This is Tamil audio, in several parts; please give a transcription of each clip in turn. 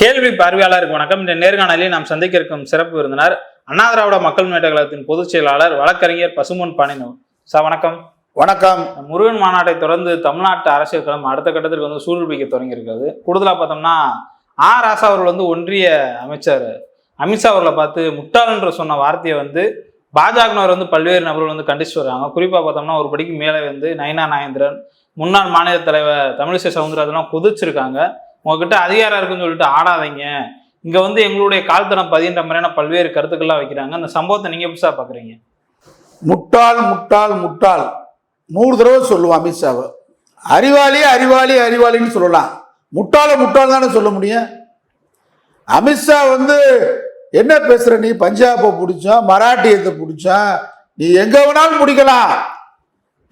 கேள்வி பார்வையாளருக்கு வணக்கம். இந்த நேர்காணலில் நாம் சந்திக்க இருக்கும் சிறப்பு விருந்தினர் அண்ணா திராவிட மக்கள் முன்னேற்ற கழகத்தின் பொதுச் செயலாளர் வழக்கறிஞர் பசுமன் பாணினு சார் வணக்கம். வணக்கம். முருகன் மாநாட்டை தொடர்ந்து தமிழ்நாட்டு அரசியல் களம் அடுத்த கட்டத்திற்கு வந்து சூழ்நிலைக்க தொடங்கி இருக்கிறது கூடுதலா பார்த்தோம்னா ஆ. ராசா அவர்கள் வந்து ஒன்றிய அமைச்சர். அமித்ஷா அவர்களை பார்த்து முட்டாள்ன்ற சொன்ன வார்த்தையை வந்து பாஜகவினர் வந்து பல்வேறு நபர்கள் வந்து கண்டிச்சு வர்றாங்க. குறிப்பா பார்த்தோம்னா ஒரு படிக்கு மேலே வந்து நயனா நாயந்திரன் முன்னாள் மாநில தலைவர் தமிழிசை சவுந்தரராஜன்லாம் கொதிச்சிருக்காங்க. உங்ககிட்ட அதிகாரம் இருக்குன்னு சொல்லிட்டு ஆடாதீங்க. இங்க வந்து எங்களுடைய கால்தடம் பதின்ற மாதிரியான பல்வேறு கருத்துக்கள்லாம் வைக்கிறாங்க. அந்த சம்பவத்தை நீங்க எப்படி பார்க்குறீங்க பாக்குறீங்க? முட்டாள் முட்டாள் முட்டாள். நூறு தடவை சொல்லுவான் அமித்ஷாவை அறிவாளி அறிவாளி அறிவாளின்னு சொல்லலாம். முட்டாள முட்டாள் தானே சொல்ல முடியும்? அமித்ஷா வந்து என்ன பேசுற நீ? பஞ்சாபை பிடிச்சோம் மராட்டியத்தை பிடிச்சோம் நீ எங்க வேணாலும் பிடிக்கலாம்.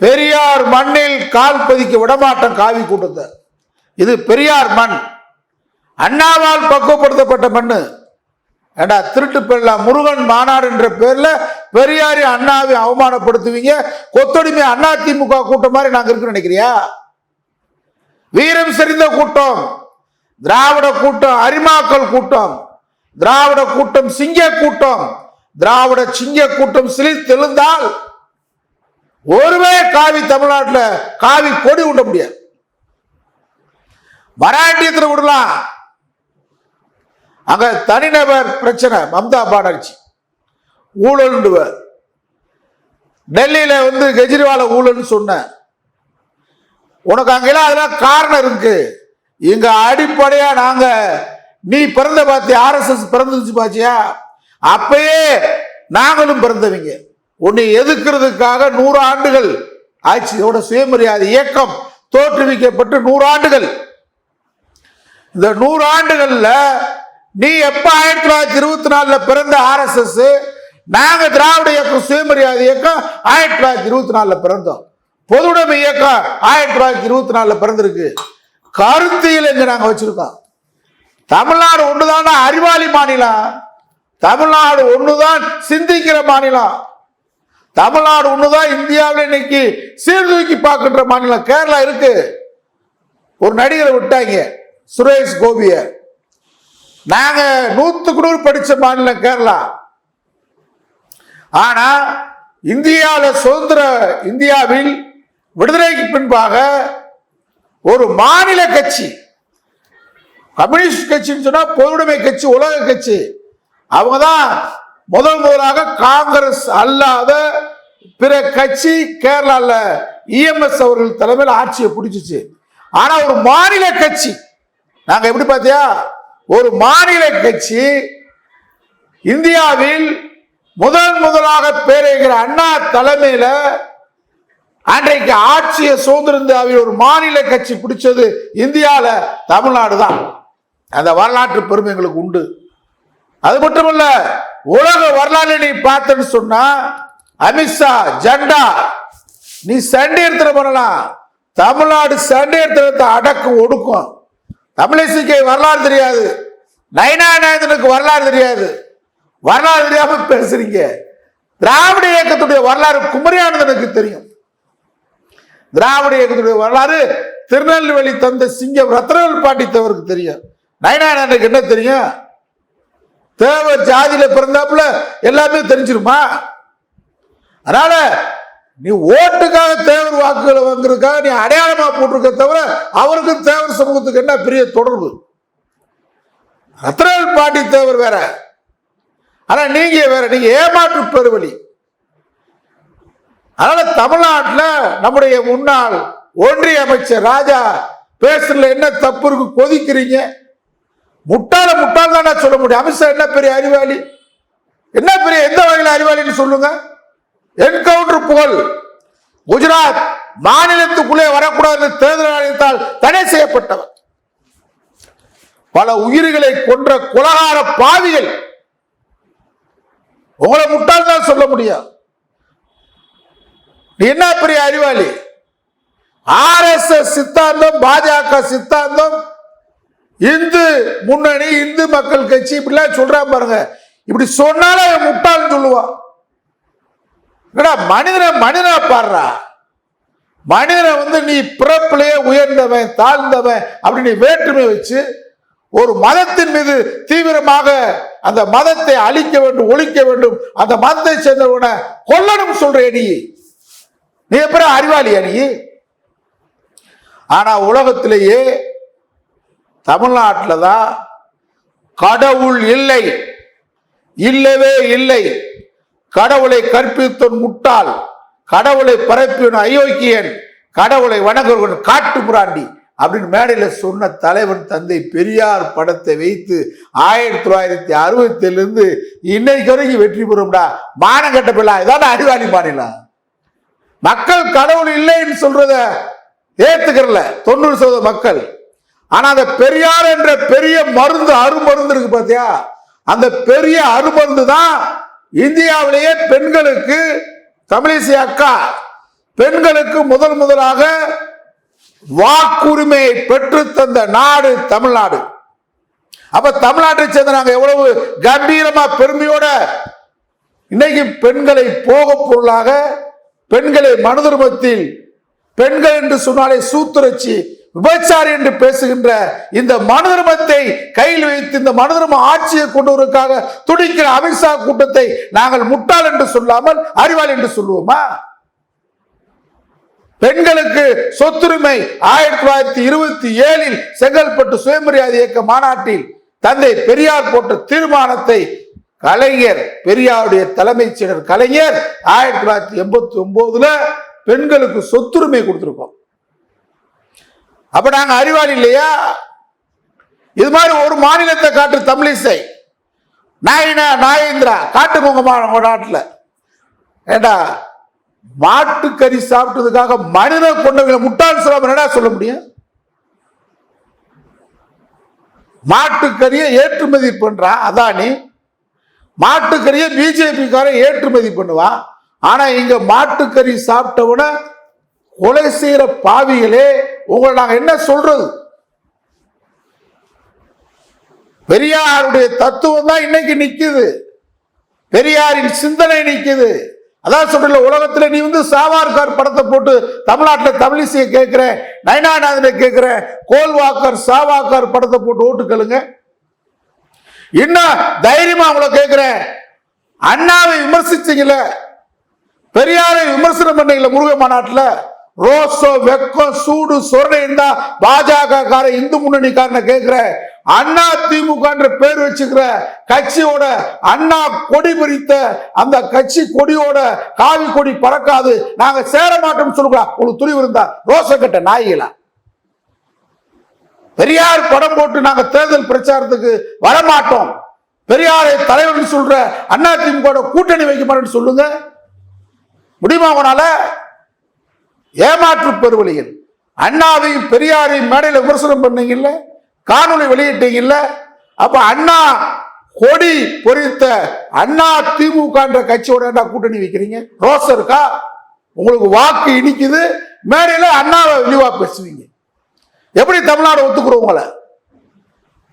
பெரியார் மண்ணில் கால் பதிக்க விடமாட்டோம் காவி கூட்டத்தை. இது பெரியார் மண். அண்ணாவால் பக்குவப்படுத்தப்பட்ட மண் ஏண்டா திருட்டு பெண்ணா முருகன் மாநாடு என்ற பேர்ல பெரியாரி அண்ணாவை அவமானப்படுத்துவீங்க. கொத்தடிமை அண்ணா திமுக கூட்டம் மாதிரி நாங்க இருக்குன்னு நினைக்கிறியா? வீரம் செறிந்த கூட்டம். திராவிட கூட்டம் அரிமாக்கள் கூட்டம். திராவிட கூட்டம் சிங்க கூட்டம். திராவிட சிங்க கூட்டம் சிலித்தெழுந்தால் ஒருவே காவி தமிழ்நாட்டில் காவி கொடி விட முடியாது. மராட்டியத்தில் விடலாம். அங்க தனிநபர் பிரச்சனை மம்தா பானர்ஜி. ஊழல்ண்டுவர் டெல்லியில வந்து கெஜ்ரிவால ஊழல்னு சொன்ன உனக்கு அங்கெல்லாம் அதெல்லாம் காரணம் இருக்கு. இங்க அடிப்படையா நாங்க நீ பிறந்த பார்த்தியா? ஆர்எஸ்எஸ் பிறந்துச்சு பாத்தியா அப்பயே நாங்களும் பிறந்தவங்க. உன்னை எதிர்க்கிறதுக்காக நூறு ஆண்டுகள் ஆட்சியோட சுயமரியாதை இயக்கம் தோற்றுவிக்கப்பட்டு நூறு ஆண்டுகள் இந்த நூறு ஆண்டுகள்ல நீ எப்ப ஆயிரத்தி தொள்ளாயிரத்தி இருபத்தி நாலுல பிறந்த ஆர்எஸ்எஸ் நாங்க திராவிட இயக்கம் சுயமரியாதை இயக்கம் ஆயிரத்தி தொள்ளாயிரத்தி இருபத்தி நாலுல பிறந்தோம். பொதுவுடைமை இயக்கம் ஆயிரத்தி தொள்ளாயிரத்தி இருபத்தி நாலுல பிறந்திருக்கு. கருத்தியல் எங்க நாங்க வச்சிருக்கோம். தமிழ்நாடு ஒண்ணுதான் அறிவாளி மாநிலம். தமிழ்நாடு ஒண்ணுதான் சிந்திக்கிற மாநிலம். தமிழ்நாடு ஒண்ணுதான் இந்தியாவில் இன்னைக்கு சீர்தூக்கி பார்க்கின்ற மாநிலம். கேரளா இருக்கு. ஒரு நடிகரை விட்டாங்க. சுரேஷ் கோபிய. நாங்க நூத்துக்கு நூறு படிச்ச மாநிலம் கேரளா. ஆனா இந்தியாவில் சுதந்திர இந்தியாவில் விடுதலைக்கு பின்பாக ஒரு மாநில கட்சி கம்யூனிஸ்ட் கட்சின்னு சொன்னா பொதுவுடைமை கட்சி உலக கட்சி. அவங்க தான் முதல் முதலாக காங்கிரஸ் அல்லாத பிற கட்சி கேரளாவில் இஎம்எஸ் அவர்கள் தலைமையில் ஆட்சியை பிடிச்சிச்சு. ஆனா ஒரு மாநில கட்சி நாங்க எப்படி பார்த்தியா? ஒரு மாநில கட்சி இந்தியாவில் முதல் முதலாக பேரைகிற அண்ணா தலைமையில அன்றைக்கு ஆட்சியை சுதந்திர இந்தியாவில் ஒரு மாநில கட்சி பிடிச்சது இந்தியாவில் தமிழ்நாடு தான். அந்த வரலாற்று பெருமை எங்களுக்கு உண்டு. அது மட்டுமல்ல உலக வரலாறு நீ பார்த்தன்னு சொன்னா அமித்ஷா ஜெண்டா நீ சண்டை எடுத்துட பண்ணலாம் தமிழ்நாடு சண்டை எடுத்துறத அடக்கும் ஒடுக்கும். தமிழிசைக்கு வரலாறு தெரியாது. நயனாநாயகனுக்கு வரலாறு தெரியாது. வரலாறு தெரியாம பேசுறீங்க. திராவிட இயக்கத்துடைய வரலாறு குமரியானந்தனுக்கு தெரியும். திராவிட இயக்கத்துடைய வரலாறு திருநெல்வேலி தந்த சிங்கம் ரத்னவேல் பாண்டித்தவருக்கு தெரியும். நயனாநாயனுக்கு என்ன தெரியும்? தேவர் ஜாதியில பிறந்தாப்புல எல்லாமே தெரிஞ்சிருமா? அதனால நீ ஓட்டுக்காக தேவர் வாக்குகளை வாங்குறதுக்காக நீ அடையாளமா போட்டிருக்க தவிர அவருக்கும் தேவர் சமூகத்துக்கு என்ன பெரிய தொடர்பு? ரத்னவேல் பாண்டி தேவர் வேற. ஆனா நீங்க வேற. நீங்க ஏமாற்று பெருவழி. அதனால தமிழ்நாட்டில் நம்முடைய முன்னாள் ஒன்றிய அமைச்சர் ராஜா பேசுறதுல என்ன தப்பு இருக்கு கொதிக்கிறீங்க? முட்டாள முட்டாள் தானே சொல்ல முடியும். அமித்ஷா என்ன பெரிய அறிவாளி? என்ன பெரிய எந்த வகையில் அறிவாளின்னு சொல்லுங்க. என்கவுண்டர் புகழ். குஜராத் மாநிலத்துக்குள்ளே வரக்கூடாது தேர்தல் ஆணையத்தால் தடை செய்யப்பட்டவர். பல உயிர்களை கொன்ற குலகார பாவிகள். உங்களை முட்டாள் தான் சொல்ல முடியும். நீ என்ன பெரிய அறிவாளி? ஆர்எஸ்எஸ் சித்தாந்தம் பாஜக சித்தாந்தம் இந்து முன்னணி இந்து மக்கள் கட்சி இப்படிலாம் சொல்றான் பாருங்க. இப்படி சொன்னாலே முட்டாள்னு சொல்லுவான். என்னடா மனிதனை மனிதனா பாடுறா? மனிதனை வந்து நீ பிறப்பிலேயே உயர்ந்தவன் தாழ்ந்தவன் அப்படி நீ வேற்றுமை வச்சு ஒரு மதத்தின் மீது தீவிரமாக அந்த மதத்தை அழிக்க வேண்டும் ஒழிக்க வேண்டும் அந்த மதத்தை சேர்ந்தவனை கொல்லணும் சொல்ற நீ. நீ எப்படி அறிவாளியா நீ? ஆனா உலகத்திலேயே தமிழ்நாட்டில் தான் கடவுள் இல்லை இல்லவே இல்லை. கடவுளை கற்பித்தோன் முட்டாள் கடவுளை பரப்பியன் அயோக்கியன் கடவுளை வணங்குவன் காட்டு புராண்டி அப்படின்னு மேடையில் சொன்ன தலைவன் தந்தை பெரியார் படத்தை வைத்து ஆயிரத்தி தொள்ளாயிரத்தி அறுபத்திலிருந்து இன்னைக்கு வரைக்கும் வெற்றி பெறும்டா. மானம் கட்ட பிள்ளை இதான் அறிவாளி மாநிலம் மக்கள் கடவுள் இல்லைன்னு சொல்றத ஏத்துக்கிறல தொண்ணூறு சதவீத மக்கள். ஆனா அந்த பெரியார் என்ற பெரிய மருந்து அருமருந்து இருக்கு பாத்தியா? அந்த பெரிய அருமருந்து தான் இந்தியாவிலேயே பெண்களுக்கு தமிழிசை அக்கா பெண்களுக்கு முதல் முதலாக வாக்குரிமையை பெற்று தந்த நாடு தமிழ்நாடு. அப்ப தமிழ்நாட்டை சேர்ந்த நாங்க எவ்வளவு கம்பீரமா பெருமையோட இன்னைக்கு பெண்களை போக பொருளாக பெண்களை மனதுருமத்தில் பெண்கள் என்று சொன்னாலே சூத்துரச்சி விபச்சாரி என்று பேசுகின்ற இந்த மனதர்மத்தை கையில் வைத்து இந்த மனதர்ம ஆட்சியை கொண்டு வருவதற்காக துடிக்கிற அமித்ஷா கூட்டத்தை நாங்கள் முட்டாள் என்று சொல்லாமல் அறிவாளி என்று சொல்லுவோமா? பெண்களுக்கு சொத்துரிமை ஆயிரத்தி தொள்ளாயிரத்தி இருபத்தி ஏழில் செங்கல்பட்டு சுயமரியாதை இயக்க மாநாட்டில் தந்தை பெரியார் போட்ட தீர்மானத்தை கலைஞர் பெரியாருடைய தலைமைச் செயலர் கலைஞர் ஆயிரத்தி தொள்ளாயிரத்தி எண்பத்தி ஒன்பதுல பெண்களுக்கு சொத்துரிமை கொடுத்திருக்கோம். அப்ப நாங்க அறிவாளி இல்லையா? இது மாதிரி ஒரு மாநிலத்தை காட்டு தமிழிசை. நாயினா நாயேந்திரா காட்டுமுகமா உங்க நாட்டில். ஏண்டா மாட்டுக்கறி சாப்பிட்டதுக்காக மனித கொண்டவங்களை முட்டாள் சொல்லாம என்னடா சொல்ல முடியும்? மாட்டுக்கறியை ஏற்றுமதி பண்றான் அதானி? மாட்டுக்கறியை பிஜேபிக்காரன் ஏற்றுமதி பண்ணுவான். ஆனா இங்க மாட்டுக்கறி சாப்பிட்டவன கொலை செய்யற பாவிகளே உங்களை நாங்க என்ன சொல்றது? பெரியாருடைய தத்துவம் தான் இன்னைக்கு நிக்குது. பெரியாரின் சிந்தனை நிக்குது. அதான் சொல்ற உலகத்துல நீ வந்து சாவார்கார் படத்தை போட்டு தமிழ்நாட்டில் தமிழிசையை கேட்கிற நயனாநாதனை கேட்கிற கோல்வாக்கர் சாவாக்கர் படத்தை போட்டு ஓட்டுக்கலுங்க இன்னும் தைரியமா உங்களை கேட்கிறேன்? அண்ணாவை விமர்சிச்சீங்கல்ல பெரியாரை விமர்சனம் பண்ணீங்களே முருக மாநாட்டில் ரோசோ வெக்கம் சூடு சொரணை இருந்தா பாஜக கார இந்து முன்னணிக்காரனை கேட்கிற அண்ணா திமுகன்ற பேர் வச்சுக்கிற கட்சியோட அண்ணா கொடி பிரித்த அந்த கட்சி கொடியோட காவி கொடி பறக்காது நாங்க சேர மாட்டோம்னு சொல்லுங்களா? உங்களுக்கு துணிவு இருந்தா ரோச கட்ட நாய்களா? பெரியார் படம் போட்டு நாங்க தேர்தல் பிரச்சாரத்துக்கு வரமாட்டோம். பெரியாரை தலைவர்னு சொல்ற அண்ணா திமுக கூட்டணி வைக்க மாட்டேன்னு சொல்லுங்க. முடியுமா உங்களால? ஏமாற்று பெருவழியில். அண்ணாவையும் பெரியாரையும் மேடையில் விமர்சனம் பண்ணீங்கல்ல? காணொலி வெளியிட்டீங்கல்ல? அப்ப அண்ணா கொடி பொறித்த அண்ணா திமுகன்ற கட்சியோட என்ன கூட்டணி வைக்கிறீங்க? ரோசம் இருக்கா? உங்களுக்கு வாக்கு இனிக்குது. மேடையில் அண்ணாவை இழிவா பேசுவீங்க. எப்படி தமிழ்நாடு ஒத்துக்கிறோம் உங்களை?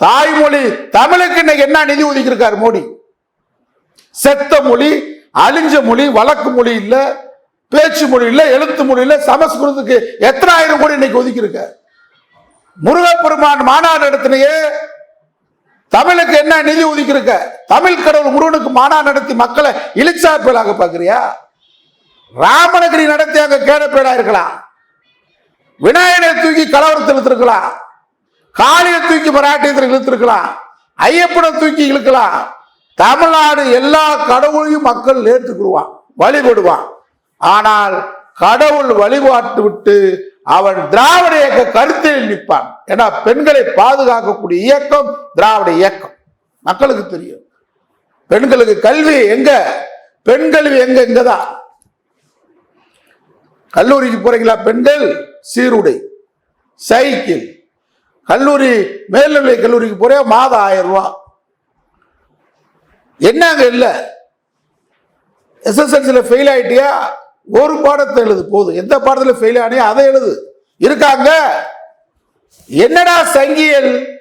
தாய்மொழி தமிழுக்கு இன்னைக்கு என்ன நிதி ஒதுக்கியிருக்காரு மோடி? செத்த மொழி அழிஞ்ச மொழி வழக்கு மொழி இல்லை. பேச்சு மொழியில் எழுத்து மொழியில் சமஸ்கிருதத்துக்கு எத்தனை ஆயிரம் கோடி இன்னைக்கு ஒதுக்கியிருக்க? முருகப்பெருமான் மாநாடு நடத்தினையே தமிழுக்கு என்ன நிதி ஒதுக்கியிருக்க? தமிழ் கடவுள் முருகனுக்கு மாநாடு நடத்தி மக்களை இழிச்சாப்பேலாக பார்க்குறியா? ராமனகிரி நடத்தி அங்கே கேடப்பேடா இருக்கலாம். விநாயகனை தூக்கி கலவரத்தில் இழுத்திருக்கலாம். காளியை தூக்கி மராட்டியத்தில் இழுத்திருக்கலாம். ஐயப்பனை தூக்கி இழுக்கலாம். தமிழ்நாடு எல்லா கடவுளையும் மக்கள் ஏற்றுக்குருவான் வழிபடுவான். ஆனால் கடவுள் வழிபாட்டு விட்டு அவன் திராவிட இயக்க கருத்தில் நிற்பான். ஏன்னா பெண்களை பாதுகாக்கக்கூடிய இயக்கம் திராவிட இயக்கம். மக்களுக்கு தெரியும். பெண்களுக்கு கல்வி எங்க? பெண் கல்வி எங்க? இங்கதான். கல்லூரிக்கு போறீங்களா பெண்கள்? சீருடை சைக்கிள். கல்லூரி மேல்நிலை கல்லூரிக்கு போறே மாதம் ஆயிரம் ரூபா. என்ன அங்க இல்லை? எஸ்எஸ்எல்சியில் ஃபெயில் ஆயிட்டியா? ஒரு பாடத்தை எழுது போதும். எந்த பாடத்தில் ஃபெயில் ஆனியோ அதை எழுது. இருக்காங்க. என்னடா சங்கியல்?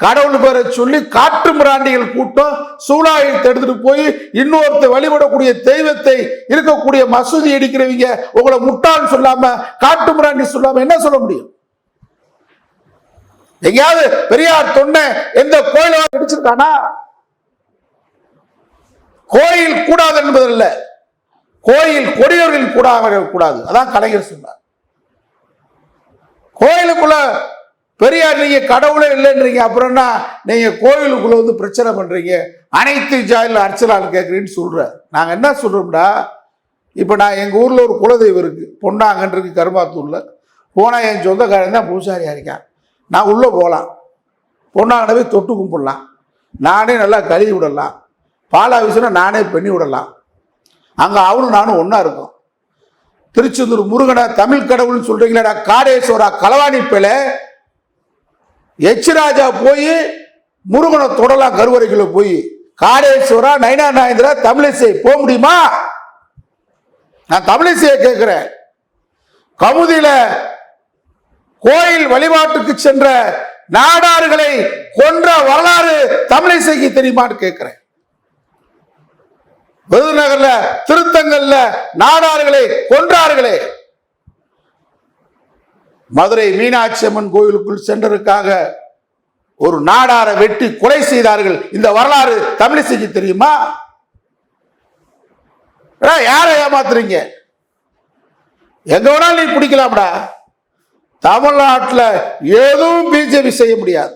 கடவுள் பேரை சொல்லி காட்டு மிராண்டிகள் கூட்டம் சூழாயத்தை எடுத்துட்டு போய் இன்னொருத்த வழிபடக்கூடிய தெய்வத்தை இருக்கக்கூடிய மசூதி அடிக்கிறவங்க உங்களை முட்டாள் சொல்லாம காட்டு மிராண்டி சொல்லாம என்ன சொல்ல முடியும்? எங்கேயாவது பெரியார் தொண்டை எந்த கோயில கிடைச்சிருக்கானா கோயில் கூடாது என்பதல்ல. கோயில் கொடியவர்கள் கூடாது கூடாது. அதான் கலைஞர் சொன்னார். கோயிலுக்குள்ள பெரியார் நீங்க கடவுளே இல்லைன்றீங்க. அப்புறம்னா நீங்க கோயிலுக்குள்ள வந்து பிரச்சனை பண்றீங்க. அனைத்து ஜாயில் அர்ச்சலான்னு கேட்குறீன்னு சொல்ற நாங்க என்ன சொல்றோம்டா? இப்போ நான் எங்க ஊர்ல ஒரு குலதெய்வம் இருக்கு. பொன்னாங்கன் இருக்கு கருமாத்தூர்ல. போனா என் சொந்தக்காரன் தான் பூசாரியா இருக்கேன் நான் உள்ள போகலாம். பொன்னாங்கனை போய் தொட்டு கும்பிடலாம். நானே நல்லா கழுவி விடலாம். பாலாவிசனை நானே பண்ணி விடலாம். அங்கே அவனும் நானும் ஒன்றா இருக்கும். திருச்செந்தூர் முருகனை தமிழ் கடவுள்னு சொல்றீங்களா காடேஸ்வரா களவாணி பிள்ளை. எச்ராஜா போய் முருகனை தொடலாம் கருவறைக்குள்ள போய். காடேஸ்வரா நைனா நாயந்திரா தமிழிசை போக முடியுமா? நான் தமிழிசையை கேட்கிறேன். கமுதியில கோயில் வழிபாட்டுக்கு சென்ற நாடார்களை கொன்ற வரலாறு தமிழிசைக்கு தெரியுமான்னு கேட்கிறேன். விருதுநகர்ல திருத்தங்கல்ல நாடார்களே கொன்றார்களே. மதுரை மீனாட்சி அம்மன் கோயிலுக்குள் சென்றதற்காக ஒரு நாடார வெட்டி கொலை செய்தார்கள். இந்த வரலாறு தமிழிசைக்கு தெரியுமா? யாரை ஏமாத்துறீங்க? எங்க வேணாலும் நீ பிடிக்கலாம்டா தமிழ்நாட்டில் எதுவும் பிஜேபி செய்ய முடியாது.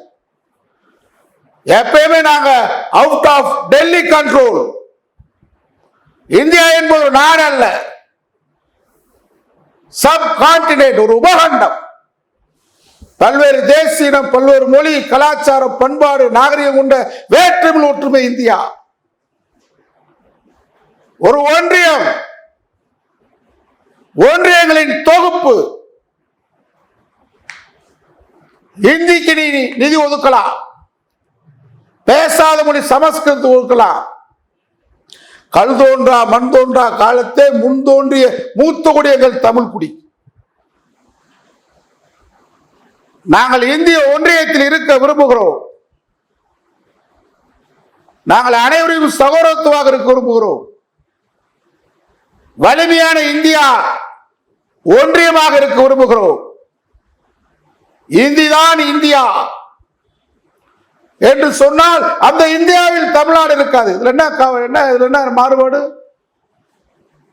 எப்பயுமே நாங்க out of Delhi control India என்பது ஒரு நாடு அல்ல. சப் கான்டினென்ட் ஒரு உபகண்டம். பல்வேறு தேசியம் பல்வேறு மொழி கலாச்சாரம் பண்பாடு நாகரிகம் கொண்ட வேற்றுமை ஒற்றுமை இந்தியா. ஒரு ஒன்றியம். ஒன்றியங்களின் தொகுப்பு. இந்திக்கு நீ நிதி ஒதுக்கலாம். பேசாத மொழி சமஸ்கிருதம் ஒதுக்கலாம். கல் தோன்றா மண் தோன்றா காலத்தே முன் தோன்றிய மூத்த குடி எங்கள் தமிழ் குடி. நாங்கள் இந்திய ஒன்றியத்தில் இருக்க விரும்புகிறோம். நாங்கள் அனைவரையும் சகோதரத்துவாக இருக்க விரும்புகிறோம். வலிமையான இந்தியா ஒன்றியமாக இருக்க விரும்புகிறோம். இந்திதான் இந்தியா. என்று சொன்னால் அந்த இந்தியாவில் தமிழ்நாடு இருக்காது. இதுல என்ன க- என்ன இதுல என்ன மாறுபாடு?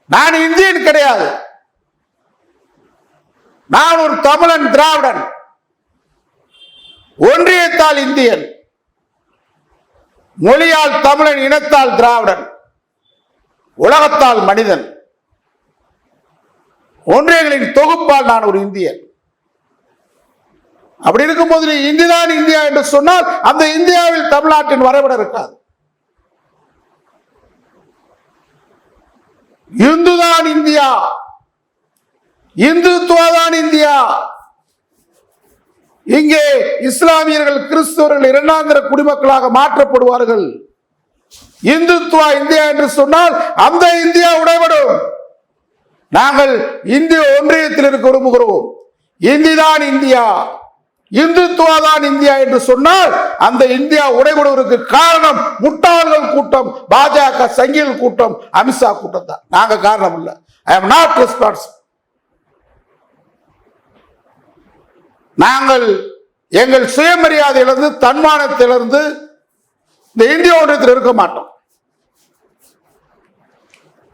நான் இந்தியன் கிடையாது. நான் ஒரு தமிழன் திராவிடன். ஒன்றியத்தால் இந்தியன். மொழியால் தமிழன் இனத்தால் திராவிடன். உலகத்தால் மனிதன். ஒன்றியங்களின் தொகுப்பால் நான் ஒரு இந்தியன். அப்படி இருக்கும்போது நீ இந்திதான் இந்தியா என்று சொன்னால் அந்த இந்தியாவில் தமிழ்நாட்டின் வரைபடம் இருக்காது. இந்துதான் இந்தியா. இந்துத்துவாதான் இந்தியா. இங்கே இஸ்லாமியர்கள் கிறிஸ்தவர்கள் இரண்டாந்திர குடிமக்களாக மாற்றப்படுவார்கள். இந்துத்துவா இந்தியா என்று சொன்னால் அந்த இந்தியா உடைபடும். நாங்கள் இந்திய ஒன்றியத்தில் இருக்க விரும்புகிறோம். இந்திதான் இந்தியா. இந்துத்துவா தான் இந்தியா என்று சொன்னால் அந்த இந்தியா உடைபடுவதற்கு காரணம் முட்டாள்கள் கூட்டம் பாஜக சங்கிகள் கூட்டம் அமித்ஷா கூட்டம் தான் நாங்க காரணம் இல்ல. ஐ எம் நாட் ரெஸ்பான்சிபிள் நாங்கள் எங்கள் சுயமரியாதையிலிருந்து தன்மானத்திலிருந்து இந்த இந்திய ஒன்றியத்தில் இருக்க மாட்டோம்.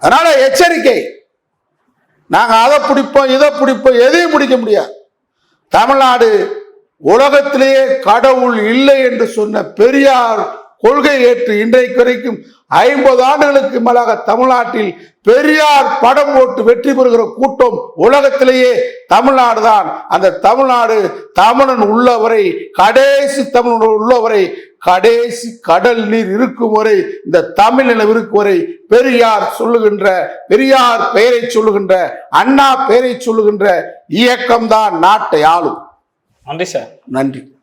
அதனால எச்சரிக்கை. நாங்கள் அதை பிடிப்போம் இதை பிடிப்போம் எதையும் பிடிக்க முடியாது. தமிழ்நாடு உலகத்திலேயே கடவுள் இல்லை என்று சொன்ன பெரியார் கொள்கை ஏற்று இன்றைக்கு வரைக்கும் ஐம்பது ஆண்டுகளுக்கு மேலாக தமிழ்நாட்டில் பெரியார் படம் போட்டு வெற்றி பெறுகிற கூட்டம் உலகத்திலேயே தமிழ்நாடு தான் அந்த தமிழ்நாடு தமிழன் உள்ளவரை கடைசி தமிழன் உள்ளவரை கடைசி கடல் நீர் இருக்கும் வரை இந்த தமிழ் நிலம் இருக்கும் வரை பெரியார் சொல்லுகின்ற பெரியார் பெயரை சொல்லுகின்ற அண்ணா பெயரை சொல்லுகின்ற இயக்கம்தான் நாட்டை ஆளும். நன்றி சார். நன்றி.